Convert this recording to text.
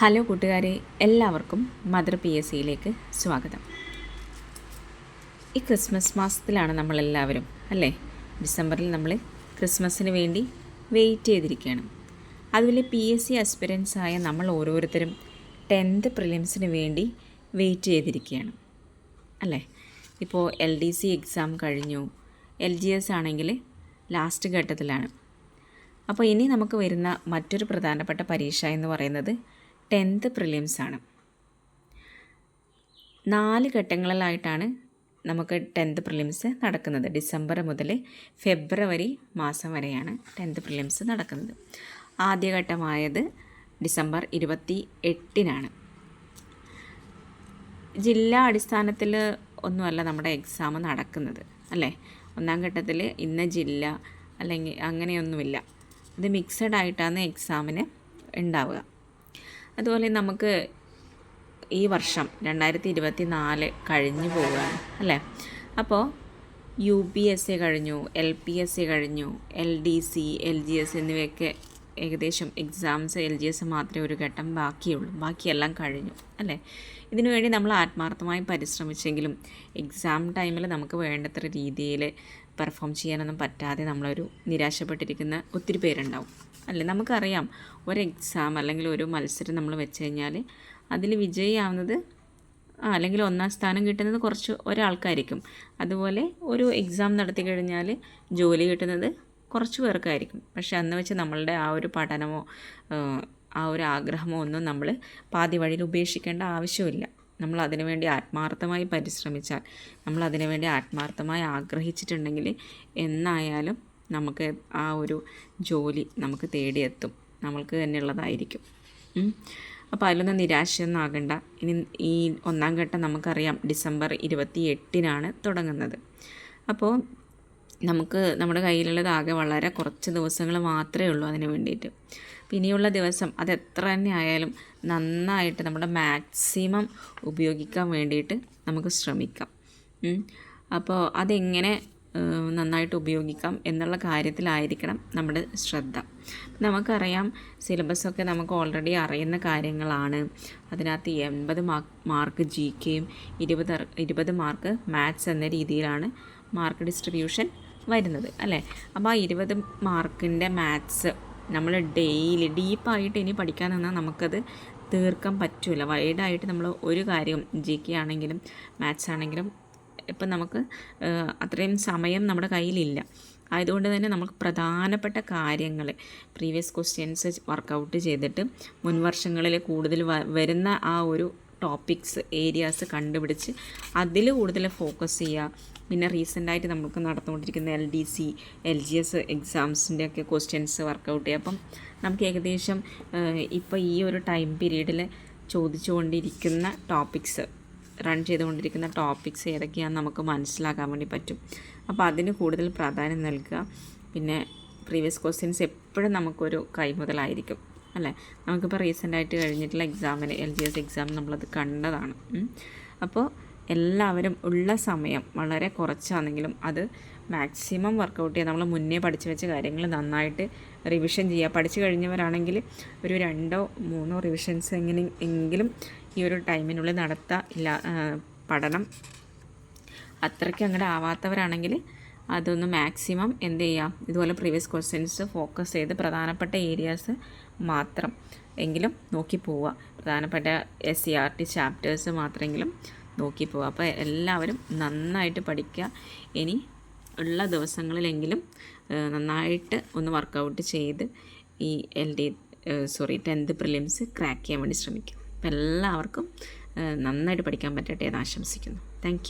Hello കൂട്ടുകാരെ എല്ലാവർക്കും mother P S സിയിലേക്ക് സ്വാഗതം. ഈ ക്രിസ്മസ് മാസത്തിലാണ് നമ്മളെല്ലാവരും അല്ലേ? ഡിസംബറിൽ നമ്മൾ ക്രിസ്മസിന് വേണ്ടി വെയിറ്റ് ചെയ്തിരിക്കുകയാണ്. അതുപോലെ പി എസ് സി അസ്പിരൻസ് ആയ നമ്മൾ ഓരോരുത്തരും ടെൻത്ത് പ്രിലിംസിന് വേണ്ടി വെയിറ്റ് ചെയ്തിരിക്കുകയാണ് അല്ലേ? ഇപ്പോൾ എൽ ഡി സി എക്സാം കഴിഞ്ഞു. എൽ ജി എസ് ആണെങ്കിൽ ലാസ്റ്റ് ഘട്ടത്തിലാണ്. അപ്പോൾ ഇനി നമുക്ക് വരുന്ന മറ്റൊരു പ്രധാനപ്പെട്ട പരീക്ഷ എന്ന് പറയുന്നത് ടെൻത്ത് പ്രിലിംസ് ആണ് നാല് ഘട്ടങ്ങളിലായിട്ടാണ് നമുക്ക് ടെൻത്ത് പ്രിലിംസ് നടക്കുന്നത്. ഡിസംബർ മുതൽ ഫെബ്രുവരി മാസം വരെയാണ് ടെൻത്ത് പ്രിലിംസ് നടക്കുന്നത്. ആദ്യഘട്ടമായത് ഡിസംബർ ഇരുപത്തി എട്ടിനാണ് ജില്ലാ അടിസ്ഥാനത്തിൽ ഒന്നുമല്ല നമ്മുടെ എക്സാം നടക്കുന്നത് അല്ലേ? ഒന്നാം ഘട്ടത്തിൽ ഇന്ന ജില്ല അല്ലെങ്കിൽ അങ്ങനെയൊന്നുമില്ല. ഇത് മിക്സഡ് ആയിട്ടാണ് എക്സാമിന് ഉണ്ടാവുക. അതുപോലെ നമുക്ക് ഈ വർഷം രണ്ടായിരത്തി ഇരുപത്തി നാല് കഴിഞ്ഞു പോവുകയാണ് അല്ലേ? അപ്പോൾ യു പി എസ് സി കഴിഞ്ഞു എൽ പി എസ് സി കഴിഞ്ഞു L D C L G S എന്നിവയൊക്കെ ഏകദേശം എക്സാംസ് എൽ ജി എസ് മാത്രമേ ഒരു ഘട്ടം ബാക്കിയുള്ളൂ. ബാക്കിയെല്ലാം കഴിഞ്ഞു അല്ലേ? ഇതിനുവേണ്ടി നമ്മൾ ആത്മാർത്ഥമായി പരിശ്രമിച്ചെങ്കിലും എക്സാം ടൈമിൽ നമുക്ക് വേണ്ടത്ര രീതിയിൽ പെർഫോം ചെയ്യാനൊന്നും പറ്റാതെ നമ്മളൊരു നിരാശപ്പെട്ടിരിക്കുന്ന ഒത്തിരി പേരുണ്ടാവും. അല്ലേ? നമുക്കറിയാം. ഒരു എക്സാം അല്ലെങ്കിൽ ഒരു മത്സരം നമ്മൾ വെച്ച് കഴിഞ്ഞാൽ അതിൽ വിജയിയാവുന്നത് ആ അല്ലെങ്കിൽ ഒന്നാം സ്ഥാനം കിട്ടുന്നത് കുറച്ച് ഒരാൾക്കായിരിക്കും. അതുപോലെ ഒരു എക്സാം നടത്തി കഴിഞ്ഞാൽ ജോലി കിട്ടുന്നത് കുറച്ച് പേർക്കായിരിക്കും. പക്ഷെ അന്ന് വെച്ച് നമ്മളുടെ ആ ഒരു പഠനമോ ആ ഒരു ആഗ്രഹമോ ഒന്നും നമ്മൾ പാതി വഴിയിൽ ഉപേക്ഷിക്കേണ്ട ആവശ്യമില്ല. നമ്മൾ അതിനുവേണ്ടി ആത്മാർത്ഥമായി പരിശ്രമിച്ചാൽ നമ്മൾ അതിനുവേണ്ടി ആത്മാർത്ഥമായി ആഗ്രഹിച്ചിട്ടുണ്ടെങ്കിൽ എന്നായാലും നമുക്ക് ആ ഒരു ജോലി നമുക്ക് തേടിയെത്തും. നമ്മൾക്ക് തന്നെയുള്ളതായിരിക്കും. അപ്പോൾ അതിലൊന്നും നിരാശയൊന്നും ആകണ്ട. ഇനി ഈ ഒന്നാം ഘട്ടം നമുക്കറിയാം ഡിസംബർ ഇരുപത്തി എട്ടിനാണ് തുടങ്ങുന്നത്. അപ്പോൾ നമുക്ക് നമ്മുടെ കയ്യിലുള്ളത് ആകെ വളരെ കുറച്ച് ദിവസങ്ങൾ മാത്രമേ ഉള്ളൂ അതിന് വേണ്ടിയിട്ട്. പിന്നെയുള്ള ദിവസം അത് എത്ര തന്നെ ആയാലും നന്നായിട്ട് നമ്മുടെ മാക്സിമം ഉപയോഗിക്കാൻ വേണ്ടിയിട്ട് നമുക്ക് ശ്രമിക്കാം. അപ്പോൾ അതെങ്ങനെ നന്നായിട്ട് ഉപയോഗിക്കാം എന്നുള്ള കാര്യത്തിലായിരിക്കണം നമ്മുടെ ശ്രദ്ധ. നമുക്കറിയാം സിലബസൊക്കെ നമുക്ക് ഓൾറെഡി അറിയുന്ന കാര്യങ്ങളാണ്. അതിനകത്ത് എൺപത് മാർക്ക് ജി കെയും ഇരുപത് ഇരുപത് മാർക്ക് മാത്സ് എന്ന രീതിയിലാണ് മാർക്ക് ഡിസ്ട്രിബ്യൂഷൻ വരുന്നത് അല്ലേ? അപ്പോൾ ആ ഇരുപത് മാർക്കിന്റെ മാത്സ് നമ്മൾ ഡെയിലി ഡീപ്പായിട്ട് ഇനി പഠിക്കാൻ നിന്നാൽ നമുക്കത് തീർക്കാൻ പറ്റില്ല വൈഡായിട്ട് നമ്മൾ ഒരു കാര്യം ജി കെ ആണെങ്കിലും മാത്സ് ആണെങ്കിലും ഇപ്പം നമുക്ക് അത്രയും സമയം നമ്മുടെ കയ്യിലില്ല. ആയതുകൊണ്ട് തന്നെ നമുക്ക് പ്രധാനപ്പെട്ട കാര്യങ്ങൾ പ്രീവിയസ് ക്വസ്റ്റ്യൻസ് വർക്കൗട്ട് ചെയ്തിട്ട് മുൻ വർഷങ്ങളിൽ കൂടുതൽ വരുന്ന ആ ഒരു ടോപ്പിക്സ് ഏരിയാസ് കണ്ടുപിടിച്ച് അതിൽ കൂടുതൽ ഫോക്കസ് ചെയ്യുക. പിന്നെ റീസെന്റായിട്ട് നമുക്ക് നടന്നുകൊണ്ടിരിക്കുന്ന L D C L G S എക്സാംസിന്റെ ഒക്കെ ക്വസ്റ്റ്യൻസ് വർക്കൗട്ട് ചെയ്യുക. അപ്പം നമുക്ക് ഏകദേശം ഇപ്പോൾ ഈ ഒരു ടൈം പീരീഡിൽ ചോദിച്ചുകൊണ്ടിരിക്കുന്ന ടോപ്പിക്സ് റൺ ചെയ്തുകൊണ്ടിരിക്കുന്ന ടോപ്പിക്സ് ഏതൊക്കെയാണെന്ന് നമുക്ക് മനസ്സിലാക്കാൻ വേണ്ടി പറ്റും. അപ്പോൾ അതിന് കൂടുതൽ പ്രാധാന്യം നൽകുക. പിന്നെ പ്രീവിയസ് ക്വസ്റ്റ്യൻസ് എപ്പോഴും നമുക്കൊരു കൈമുതലായിരിക്കും അല്ലേ? നമുക്കിപ്പോൾ റീസെന്റായിട്ട് കഴിഞ്ഞിട്ടുള്ള എക്സാമിന് എൽ ജി എസ് എക്സാം നമ്മളത് കണ്ടതാണ്. അപ്പോൾ എല്ലാവരും ഉള്ള സമയം വളരെ കുറച്ചാണെങ്കിലും അത് മാക്സിമം വർക്കൗട്ട് ചെയ്യുക. നമ്മൾ മുന്നേ പഠിച്ചു വെച്ച കാര്യങ്ങൾ നന്നായിട്ട് റിവിഷൻ ചെയ്യുക. പഠിച്ചു കഴിഞ്ഞവരാണെങ്കിൽ ഒരു രണ്ടോ മൂന്നോ റിവിഷൻസ് എങ്ങനെ എങ്കിലും ഈ ഒരു ടൈമിനുള്ളിൽ നടത്താ ഇല്ല പഠനം. അത്രയ്ക്ക് അങ്ങോട്ട് ആവാത്തവരാണെങ്കിൽ അതൊന്ന് മാക്സിമം എന്ത് ചെയ്യാം? ഇതുപോലെ പ്രീവിയസ് ക്വസ്റ്റ്യൻസ് ഫോക്കസ് ചെയ്ത് പ്രധാനപ്പെട്ട ഏരിയാസ് മാത്രം എങ്കിലും നോക്കി പോവുക. പ്രധാനപ്പെട്ട S C R T chapters മാത്രമെങ്കിലും നോക്കി പോവുക. അപ്പോൾ എല്ലാവരും നന്നായിട്ട് പഠിക്കുക. ഇനി ഉള്ള ദിവസങ്ങളിലെങ്കിലും നന്നായിട്ട് ഒന്ന് വർക്കൗട്ട് ചെയ്ത് ഈ L D sorry tenth prelims crack ചെയ്യാൻ വേണ്ടി ശ്രമിക്കും അപ്പോൾ എല്ലാവർക്കും നന്നായിട്ട് പഠിക്കാൻ പറ്റട്ടെ എന്ന് ആശംസിക്കുന്നു. താങ്ക്